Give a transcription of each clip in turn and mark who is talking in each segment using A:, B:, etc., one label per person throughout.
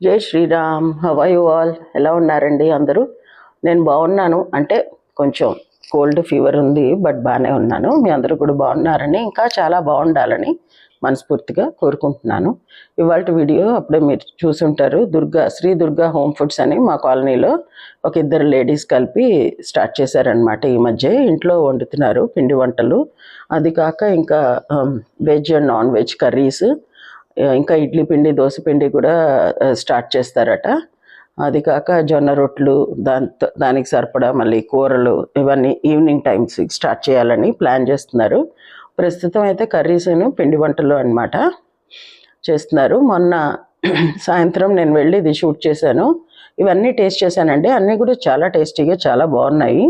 A: జై Sriram how are you all ఎలా ఉన్నారండి అందరూ? నేను బాగున్నాను. అంటే కొంచెం కోల్డ్ ఫీవర్ ఉంది బట్ బాగానే ఉన్నాను. మీ అందరూ కూడా బాగున్నారని ఇంకా చాలా బాగుండాలని మనస్ఫూర్తిగా కోరుకుంటున్నాను. ఇవాళ వీడియో అప్పుడే మీరు చూసుంటారు. దుర్గా శ్రీ దుర్గా హోమ్ ఫుడ్స్ అని మా కాలనీలో ఒక ఇద్దరు లేడీస్ కలిపి స్టార్ట్ చేశారనమాట ఈ మధ్య ఇంట్లో వండుతున్నారు పిండి వంటలు. అది కాక ఇంకా um, veg and non veg curries ఇంకా ఇడ్లీ పిండి దోశ పిండి కూడా స్టార్ట్ చేస్తారట. అది కాక జొన్న రొట్లు దాంతో దానికి సరిపడా మళ్ళీ కూరలు ఇవన్నీ ఈవినింగ్ టైమ్స్ స్టార్ట్ చేయాలని ప్లాన్ చేస్తున్నారు. ప్రస్తుతం అయితే కర్రీస్ను పిండి వంటలు అన్నమాట చేస్తున్నారు. మొన్న సాయంత్రం నేను వెళ్ళి ఇది షూట్ చేశాను. ఇవన్నీ టేస్ట్ చేశానండి. అన్నీ కూడా చాలా టేస్టీగా చాలా బాగున్నాయి.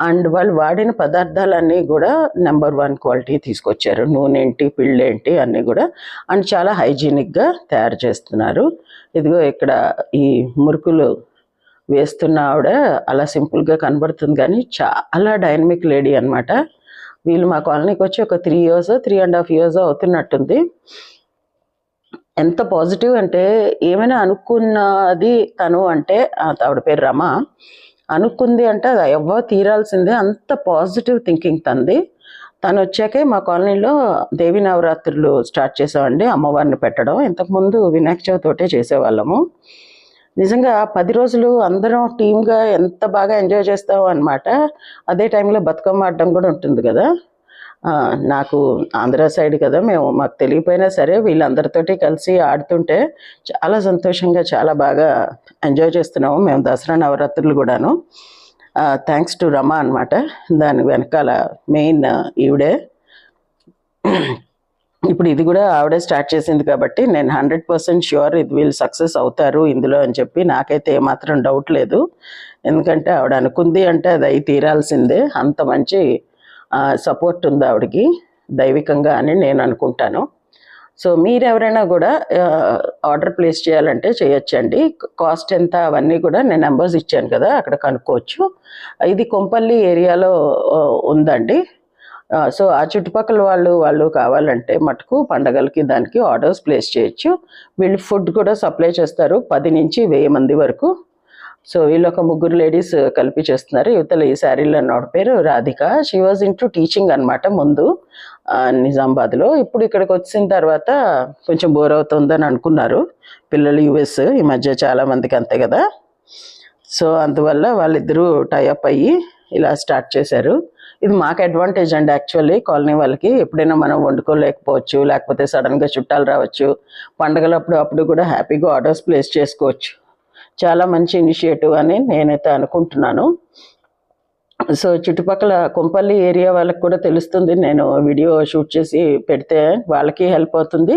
A: అండ్ వాళ్ళు వాడిన పదార్థాలన్నీ కూడా నెంబర్ వన్ క్వాలిటీ తీసుకొచ్చారు. నూనె ఏంటి ఏంటి అన్నీ కూడా. అండ్ చాలా హైజీనిక్గా తయారు చేస్తున్నారు. ఇదిగో ఇక్కడ ఈ మురుకులు వేస్తున్న ఆవిడ అలా సింపుల్గా కనబడుతుంది కానీ చాలా డైనమిక్ లేడీ అన్నమాట. వీళ్ళు మా కాలనీకి వచ్చి ఒక three years three and half years అవుతున్నట్టుంది. ఎంత పాజిటివ్ అంటే ఏమైనా అనుకున్నది తను అంటే ఆవిడ పేరు రమ. అనుకుంది అంటే అది ఎవ్వ తీరాల్సిందే. అంత పాజిటివ్ థింకింగ్ తంది. తను వచ్చాకే మా కాలనీలో దేవి నవరాత్రులు స్టార్ట్ చేసామండి. అమ్మవారిని పెట్టడం. ఇంతకుముందు వినాయక చవితి ఒకటే చేసేవాళ్ళము. నిజంగా పది రోజులు అందరం టీమ్గా ఎంత బాగా ఎంజాయ్ చేస్తాం అనమాట అదే టైంలో బతుకమ్మ ఆడడం కూడా ఉంటుంది కదా. నాకు ఆంధ్ర సైడ్ కదా మేము మాకు తెలియపోయినా సరే వీళ్ళందరితోటి కలిసి ఆడుతుంటే చాలా సంతోషంగా చాలా బాగా ఎంజాయ్ చేస్తున్నాము మేము దసరా నవరాత్రులు కూడాను. థ్యాంక్స్ టు రమ అనమాట దాని వెనకాల మెయిన్ ఈవిడే. ఇప్పుడు ఇది కూడా ఆవిడే స్టార్ట్ చేసింది కాబట్టి నేను హండ్రెడ్ పర్సెంట్ ష్యూర్ ఇది వీళ్ళు సక్సెస్ అవుతారు ఇందులో అని చెప్పి నాకైతే ఏమాత్రం డౌట్ లేదు. ఎందుకంటే ఆవిడ అనుకుంది అంటే అది అయి తీరాల్సిందే అంత మంచి సపోర్ట్ ఉంది ఆవిడకి? దైవికంగా అని నేను అనుకుంటాను. సో మీరు ఎవరైనా కూడా ఆర్డర్ ప్లేస్ చేయాలంటే చేయొచ్చండి. కాస్ట్ ఎంత అవన్నీ కూడా నేను నెంబర్స్ ఇచ్చాను కదా అక్కడ కనుక్కోవచ్చు. ఇది కొంపల్లి ఏరియాలో ఉందండి. సో ఆ చుట్టుపక్కల వాళ్ళు వాళ్ళు కావాలంటే మటుకు పండగలకి దానికి ఆర్డర్స్ ప్లేస్ చేయొచ్చు. వీళ్ళు ఫుడ్ కూడా సప్లై చేస్తారు పది నుంచి వెయ్యి మంది వరకు. సో వీళ్ళు ఒక ముగ్గురు లేడీస్ uh, కలిపి చేస్తున్నారు. యువతల ఈ శారీలో అన్నోడి పేరు Radhika. She was into teaching అనమాట ముందు నిజామాబాద్లో. ఇప్పుడు ఇక్కడికి వచ్చిన తర్వాత కొంచెం బోర్ అవుతుందని అనుకున్నారు. పిల్లలు యుఎస్ ఈ మధ్య చాలా మందికి అంతే కదా. సో అందువల్ల వాళ్ళిద్దరూ టైఅప్ అయ్యి ఇలా స్టార్ట్ చేశారు. ఇది మాకు అడ్వాంటేజ్ అండి యాక్చువల్లీ కాలనీ వాళ్ళకి ఎప్పుడైనా మనం వండుకోలేకపోవచ్చు లేకపోతే సడన్గా చుట్టాలు రావచ్చు పండగలప్పుడు అప్పుడు కూడా హ్యాపీగా ఆర్డర్స్ ప్లేస్ చేసుకోవచ్చు. చాలా మంచి ఇనిషియేటివ్ అని నేనైతే అనుకుంటున్నాను. సో చుట్టుపక్కల కొంపల్లి ఏరియా వాళ్ళకి కూడా తెలుస్తుంది. నేను వీడియో షూట్ చేసి పెడితే వాళ్ళకి హెల్ప్ అవుతుంది.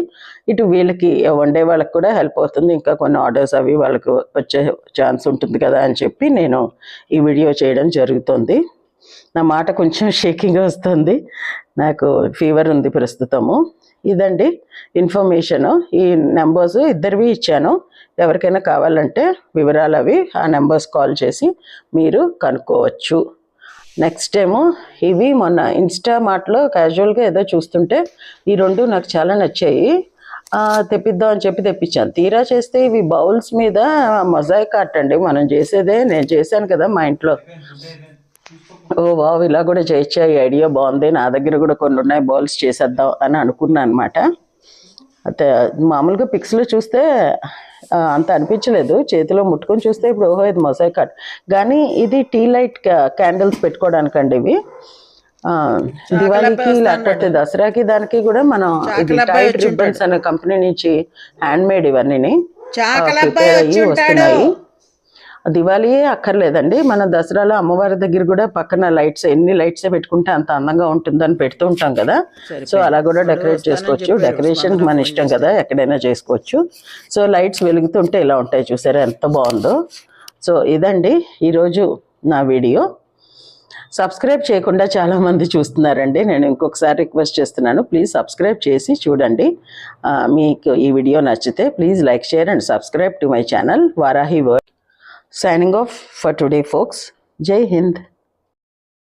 A: ఇటు వీళ్ళకి వండే వాళ్ళకి కూడా హెల్ప్ అవుతుంది. ఇంకా కొన్ని ఆర్డర్స్ అవి వాళ్ళకి వచ్చే ఛాన్స్ ఉంటుంది కదా అని చెప్పి నేను ఈ వీడియో చేయడం జరుగుతుంది. నా మాట కొంచెం షేకింగ్ వస్తుంది. నాకు ఫీవర్ ఉంది ప్రస్తుతము. ఇదండి ఇన్ఫర్మేషన్. ఈ నెంబర్స్ ఇద్దరివి ఇచ్చాను. ఎవరికైనా కావాలంటే వివరాలు అవి ఆ నెంబర్స్ కాల్ చేసి మీరు కనుక్కోవచ్చు. నెక్స్ట్ ఏమో ఇవి మొన్న ఇన్స్టా మార్ట్లో క్యాజువల్గా ఏదో చూస్తుంటే ఈ రెండు నాకు చాలా నచ్చాయి. తెప్పిద్దాం అని చెప్పి తెప్పించాను. తీరా చేస్తే ఇవి బౌల్స్ మీద మొజాయిక్ ఆర్ట్ అండి. మనం చేసేదే నేను చేశాను కదా మా ఇంట్లో. ఓ వావ్ ఇలా కూడా చేయొచ్చా. ఈ ఐడియా బాగుంది. నా దగ్గర కూడా కొన్ని ఉన్నాయి. బౌల్స్ చేసేద్దాం అని అనుకున్నాను అనమాట అయితే మామూలుగా పిక్స్లో చూస్తే అంత అనిపించలేదు. చేతిలో ముట్టుకొని చూస్తే ఇప్పుడు ఓహో ఇది మొసాయి కట్. కానీ ఇది టీ లైట్ క్యాండిల్స్ పెట్టుకోవడానికండి ఇవి. ఆ, దివాళీకి లేకపోతే దసరాకి దానికి కూడా మనం ఇది టైట్ రిబ్బన్స్ అనే కంపెనీ నుంచి హ్యాండ్ మేడ్ ఇవన్నీ ప్రిపేర్ అయ్యి వస్తున్నాయి. దివాళీయే అక్కర్లేదండి. మన దసరాలో అమ్మవారి దగ్గర కూడా పక్కన లైట్స్ ఎన్ని లైట్స్ పెట్టుకుంటే అంత అందంగా ఉంటుందని పెడుతూ ఉంటాం కదా. సో అలా కూడా డెకరేట్ చేసుకోవచ్చు. డెకరేషన్ మన ఇష్టం కదా ఎక్కడైనా చేసుకోవచ్చు. సో లైట్స్ వెలుగుతుంటే ఇలా ఉంటాయి చూసారా ఎంత బాగుందో. సో ఇదండి ఈరోజు నా వీడియో. సబ్స్క్రైబ్ చేయకుండా చాలా మంది చూస్తున్నారండి. నేను ఇంకొకసారి రిక్వెస్ట్ చేస్తున్నాను ప్లీజ్ సబ్స్క్రైబ్ చేసి చూడండి. మీకు ఈ వీడియో నచ్చితే please like share and subscribe to my channel Varahi world. Signing off for today, folks. Jai Hind.